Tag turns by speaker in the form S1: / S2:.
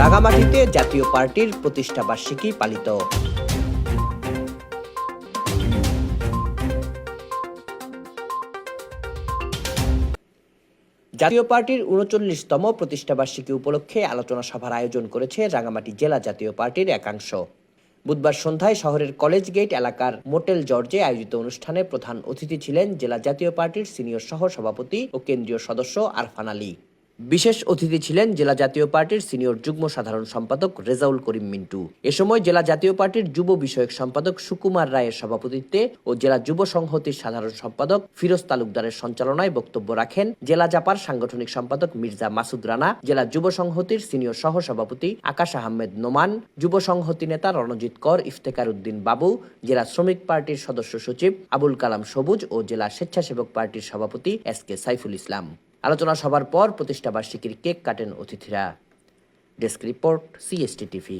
S1: রাঙামাটিতে জাতীয় পার্টির প্রতিষ্ঠা বার্ষিকী পালিত। জাতীয় পার্টির উনচল্লিশতম প্রতিষ্ঠাবার্ষিকী উপলক্ষে আলোচনা সভার আয়োজন করেছে রাঙামাটি জেলা জাতীয় পার্টির একাংশ। বুধবার সন্ধ্যায় শহরের কলেজ গেট এলাকার মোটেল জর্জে আয়োজিত অনুষ্ঠানে প্রধান অতিথি ছিলেন জেলা জাতীয় পার্টির সিনিয়র সহ সভাপতি ও কেন্দ্রীয় সদস্য আরফান আলী। বিশেষ অতিথি ছিলেন জেলা জাতীয় পার্টির সিনিয়র যুগ্ম সাধারণ সম্পাদক রেজাউল করিম মিন্টু। এ সময় জেলা জাতীয় পার্টির যুব বিষয়ক সম্পাদক সুকুমার রায়ের সভাপতিত্বে ও জেলা যুব সংহতির সাধারণ সম্পাদক ফিরোজ তালুকদারের সঞ্চালনায় বক্তব্য রাখেন জেলা জাপার সাংগঠনিক সম্পাদক মির্জা মাসুদ রানা, জেলা যুব সংহতির সিনিয়র সহ সভাপতি আকাশ আহমেদ নোমান, যুব সংহতি নেতা রণজিৎ কর ইফতেকার উদ্দিন বাবু, জেলা শ্রমিক পার্টির সদস্য সচিব আবুল কালাম সবুজ ও জেলা স্বেচ্ছাসেবক পার্টির সভাপতি এস কে সাইফুল ইসলাম। আলোচনা সভার পর প্রতিষ্ঠাবার্ষিকীর কেক কাটেন অতিথিরা। Desk report CST TV